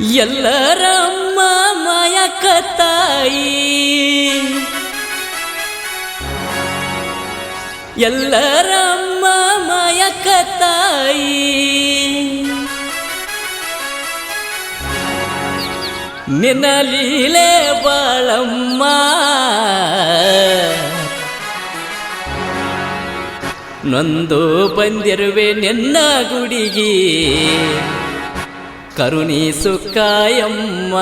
ಎಲ್ಲರಮ್ಮ ಮಾಯಕ ತಾಯಿ. ಎಲ್ಲರಮ್ಮ ಮಾಯಕ ತಾಯಿ. ನಿನ್ನ ಲೀಲೆ ಬಾಳಮ್ಮ. ನೊಂದು ಬಂದಿರುವೆ ನಿನ್ನ ಗುಡಿಗೆ. ಕರುಣೀಸು ಕಾಯಮ್ಮ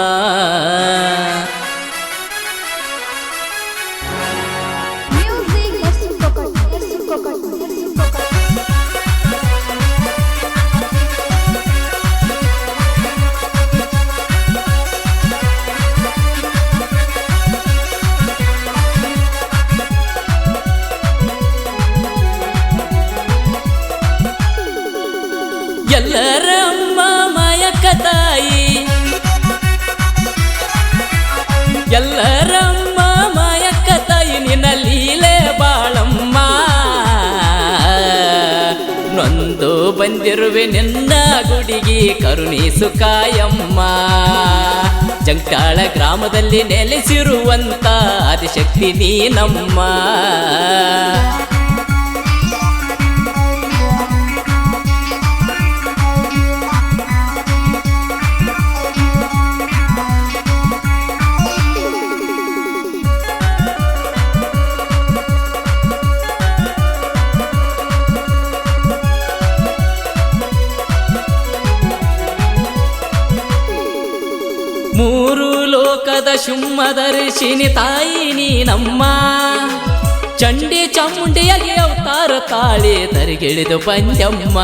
ತಾಯಿ. ಎಲ್ಲರಮ್ಮ ಮಾಯಕ್ಕ ತಾಯಿ, ನಿನ್ನ ಲೀಲೆ ಬಾಳಮ್ಮ. ನೊಂದು ಬಂದಿರುವೆ ನಿನ್ನ ಗುಡಿಗೆ ಕರುಣಿಸು ಕಾಯಮ್ಮ. ಜಂಕಾಳ ಗ್ರಾಮದಲ್ಲಿ ನೆಲೆಸಿರುವಂತ ಆದಿಶಕ್ತಿ ನೀನಮ್ಮ. ಲೋಕದ ಶುಮ್ಮದರ್ಶಿನಿ ತಾಯಿ ನೀನಮ್ಮ ಚಂಡಿ ಚಾಮುಂಡಿಯಾಗಿ ಅವತಾರ ತಾಳಿ ತರಿಗಿಳಿದು ಪಂಚಮ್ಮ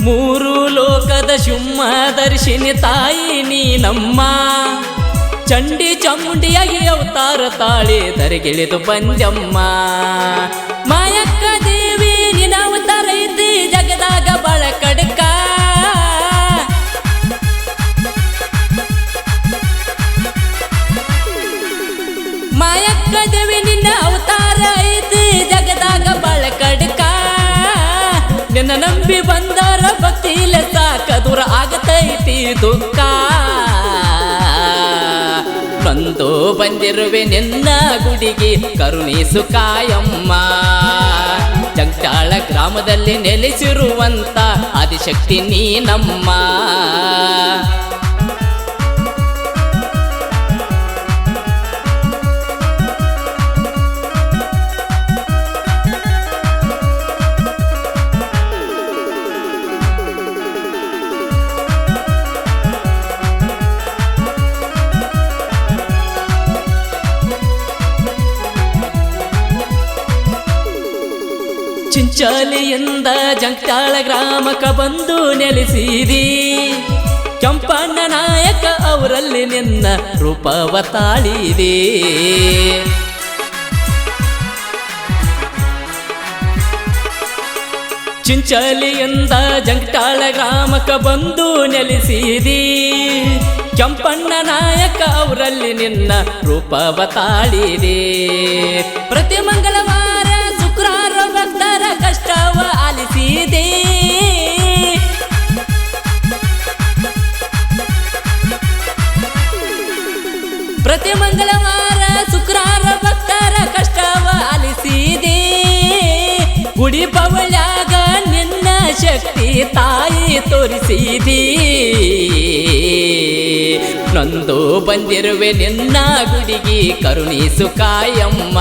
ಮೂರು ಲೋಕದ ಶುಮ್ಮ ದರ್ಶಿನಿ ತಾಯಿ ನೀನಮ್ಮ ಚಂಡಿ ಚಾಮುಂಡಿಯಾಗಿ ಅವತಾರ ತಾಳಿ ತರಿಗಿಳಿದು ಬಂದಮ್ಮ ಮಾಯಕ್ಕ ನಂಬಿ ಬಂದಾರ ಭಕ್ತಿಲೆ ಸಾಕ ದೂರ ಆಗತೈತಿ ದುಃಖ. ಬಂದು ಬಂದಿರುವೆ ನಿನ್ನ ಗುಡಿಗೆ ಕರುಣಿಸು ಕಾಯಮ್ಮ ಜಂಟಾಳ ಗ್ರಾಮದಲ್ಲಿ ನೆಲೆಸಿರುವಂತ ಆದಿಶಕ್ತಿ ನೀನಮ್ಮ. ಚಿಂಚಾಲಿಯಿಂದ ಜಂಕ್ತಾಳ ಗ್ರಾಮಕ ಬಂದು ನೆಲೆಸಿದಿ. ಕೆಂಪಣ್ಣ ನಾಯಕ ಅವರಲ್ಲಿ ನಿನ್ನ ರೂಪವ ತಾಳಿದೆ. ಚಿಂಚಲಿಯಿಂದ ಜಂಕ್ತಾಳ ಗ್ರಾಮಕ ಬಂದು ನೆಲೆಸಿದಿ. ಕೆಂಪಣ್ಣ ನಾಯಕ ಅವರಲ್ಲಿ ನಿನ್ನ ರೂಪವ ತಾಳಿದೆ. ಪ್ರತಿ ಮಂಗಳವಾರ ಕಷ್ಟವ ಆಲಿಸಿದೆ ಪ್ರತಿ ಮಂಗಳವಾರ ಶುಕ್ರವಾರ ಭಕ್ತರ ಕಷ್ಟವ ಆಲಿಸಿದೆ ಗುಡಿ ಪವಳ್ಯಾಗ ನಿನ್ನ ಶಕ್ತಿ ತಾಯಿ ತೋರಿಸಿದಿ. ನೊಂದು ಬಂದಿರುವೆ ನಿನ್ನ ಗುಡಿಗೆ ಕರುಣಿಸು ಕಾಯಮ್ಮ.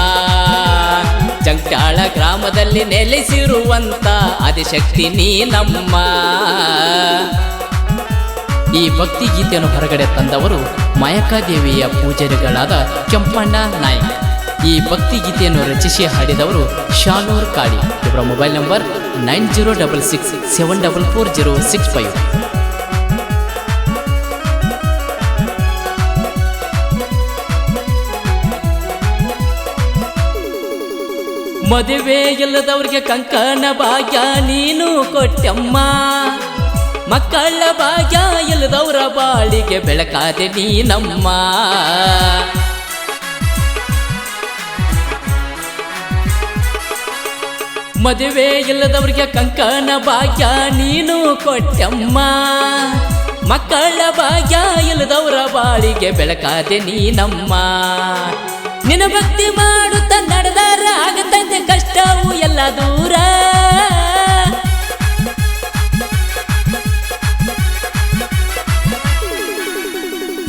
ಜಂಟಾಳ ಗ್ರಾಮದಲ್ಲಿ ನೆಲೆಸಿರುವಂತ ಆದಿಶಕ್ತಿ ನೀನಮ್ಮ ಈ ಭಕ್ತಿ ಗೀತೆಯನ್ನು ಹೊರಗಡೆ ತಂದವರು ಮಾಯಕಾದೇವಿಯ ಪೂಜಾರಿಗಳಾದ ಕೆಂಪಣ್ಣ ನಾಯ್ಕ್. ಈ ಭಕ್ತಿ ಗೀತೆಯನ್ನು ರಚಿಸಿ ಹಾಡಿದವರು ಶಾನೂರ್ ಕಾಳಿ ಇವರ mobile number nine zero double six seven double four zero six five. ಮದುವೆ ಇಲ್ಲದವ್ರಿಗೆ ಕಂಕಣ ಭಾಗ್ಯ ನೀನು ಕೊಟ್ಟಮ್ಮ. ಮಕ್ಕಳ ಭಾಗ್ಯ ಇಲ್ಲದವರ ಬಾಳಿಗೆ ಬೆಳಕಾದೆ ನೀನಮ್ಮ. ಮದುವೆ ಇಲ್ಲದವ್ರಿಗೆ ಕಂಕಣ ಭಾಗ್ಯ ನೀನು ಕೊಟ್ಟಮ್ಮ. ಮಕ್ಕಳ ಭಾಗ್ಯ ಇಲ್ಲದವ್ರ ಬಾಳಿಗೆ ಬೆಳಕಾದೆ ನೀನಮ್ಮ. ನಿನ್ನ ಭಕ್ತಿ ಮಾಡುತ್ತ ನಡೆದಾರ ಆಗತೈತೆ ಕಷ್ಟವು ಎಲ್ಲ ದೂರ.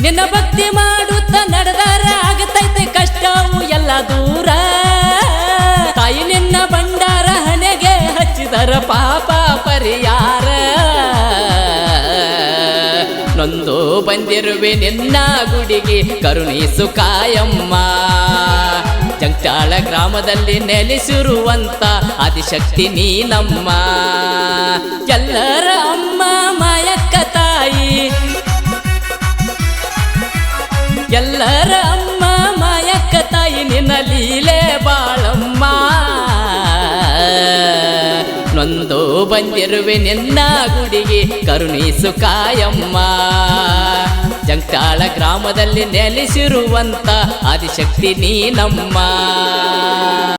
ನಿನ್ನ ಭಕ್ತಿ ಮಾಡುತ್ತ ನಡೆದಾರ ಆಗತೈತೆ ಕಷ್ಟವು ಎಲ್ಲ ದೂರ. ತಾಯಿ ನಿನ್ನ ಭಂಡಾರ ಹಣೆಗೆ ಹಚ್ಚಿದರ ಪಾಪ ಪರಿಯಾರ ನೊಂದು ಬಂದಿರುವೆ ನಿನ್ನ ಗುಡಿಗೆ, ಕರುಣಿಸು ಕಾಯಮ್ಮ. ಜಂಚಾಳ ಗ್ರಾಮದಲ್ಲಿ ನೆಲೆಸಿರುವಂತ ಆದಿಶಕ್ತಿ ನೀನಮ್ಮ. ಎಲ್ಲರ ಅಮ್ಮ ಮಾಯಕ್ಕ ತಾಯಿ. ಎಲ್ಲರ ಅಮ್ಮ ಮಾಯಕ್ಕ ತಾಯಿ, ನಿನ್ನ ಲೀಲೆ ಬಾಳಮ್ಮ. ನೊಂದು ಬಂದಿರುವೆ ನಿನ್ನ ಗುಡಿಗೆ, ಕರುಣಿಸು ಕಾಯಮ್ಮ. ಜಂಕಾಳ ಗ್ರಾಮದಲ್ಲಿ ನೆಲೆಸಿರುವಂತ ಆದಿಶಕ್ತಿ ನೀನಮ್ಮ